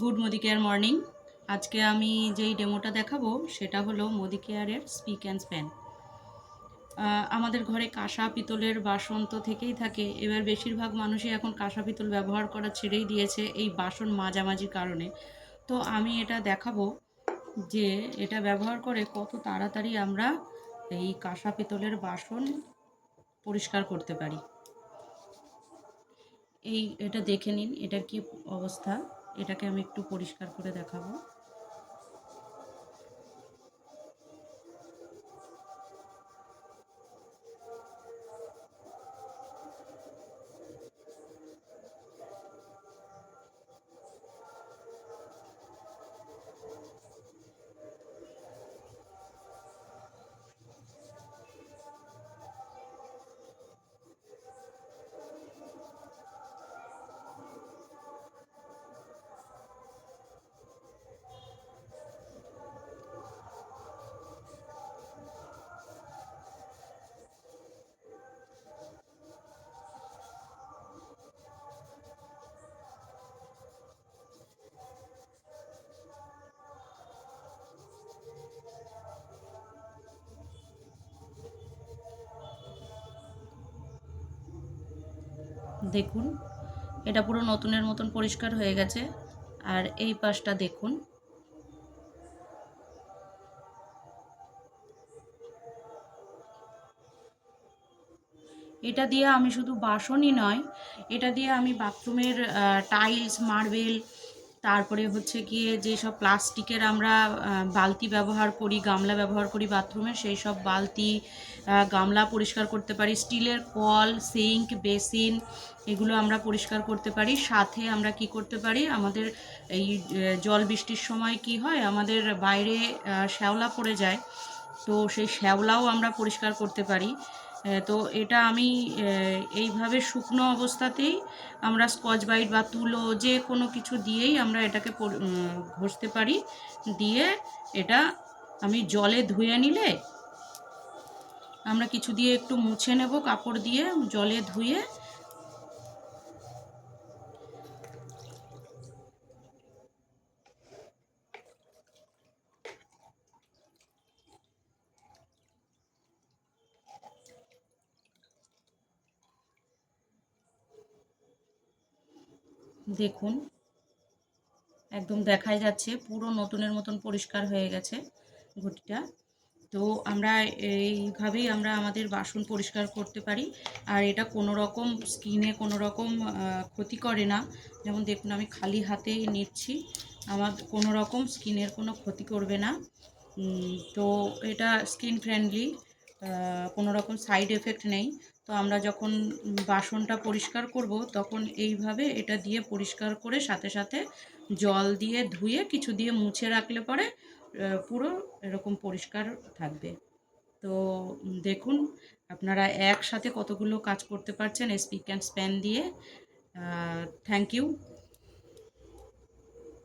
Good Modi care morning আজকে আমি যেই ডেমোটা দেখাবো, সেটা হলো মোদি কেয়ারের স্পিক অ্যান্ড স্প্যান আমাদের ঘরে কাঁসা পিতলের বাসন তো থেকেই থাকে। এবার বেশিরভাগ মানুষই এখন কাঁসা পিতল ব্যবহার করা ছেড়েই দিয়েছে এই বাসন মাঝামাঝির কারণে। তো আমি এটা দেখাবো যে এটা ব্যবহার করে কত তাড়াতাড়ি আমরা এই কাঁসা পিতলের বাসন পরিষ্কার করতে পারি। এই এটা দেখে নিন এটার কি অবস্থা। এটাকে আমি একটু পরিষ্কার করে দেখাবো। দেখুন। এটা পুরো নতুনের মতন পরিষ্কার হয়ে গেছে। আর এই পাশটা দেখুন। এটা দিয়ে আমি শুধু বাসনই নয়, এটা দিয়ে আমি বাথরুমের টাইলস মার্বেল তারপরে হচ্ছে গিয়ে যেসব প্লাস্টিকের আমরা বালতি ব্যবহার করি, গামলা ব্যবহার করি বাথরুমে, সেই সব বালতি গামলা পরিষ্কার করতে পারি। স্টিলের কল, সিঙ্ক, বেসিন এগুলো আমরা পরিষ্কার করতে পারি। সাথে আমরা কি করতে পারি? আমাদের এই জল বৃষ্টির সময় কি হয়? আমাদের বাইরে শ্যাওলা পড়ে যায়। তো সেই শ্যাওলাও আমরা পরিষ্কার করতে পারি। তো এটা আমি এইভাবে শুকনো অবস্থাতেই আমরা স্কচ বাইট বা তুলো যে কোনো কিছু দিয়েই আমরা এটাকে ঘষতে পারি। দিয়ে এটা আমি জলে ধুয়ে নিলে আমরা কিছু দিয়ে একটু মুছে নেব কাপড় দিয়ে, জলে ধুয়ে দেখুন। একদম দেখাই যাচ্ছে, পুরো নতুনের মতন পরিষ্কার হয়ে গেছে ঘটিটা। তো আমরা এইভাবেই আমরা আমাদের বাসন পরিষ্কার করতে পারি। আর এটা কোনো রকম স্কিনে কোনো রকম ক্ষতি করে না। যেমন দেখুন, আমি খালি হাতে নিচ্ছি। আমার কোনো রকম স্কিনের কোনো ক্ষতি করবে না। তো এটা স্কিন ফ্রেন্ডলি কোনো রকম সাইড এফেক্ট নেই। তো আমরা যখন বাসনটা পরিষ্কার করব, তখন এইভাবে এটা দিয়ে পরিষ্কার করে সাথে সাথে জল দিয়ে ধুয়ে কিছু দিয়ে মুছে রাখলে পরে পুরো এরকম পরিষ্কার থাকবে। তো দেখুন, আপনারা একসাথে কতগুলো কাজ করতে পারছেন স্পিক অ্যান্ড স্প্যান দিয়ে। Thank you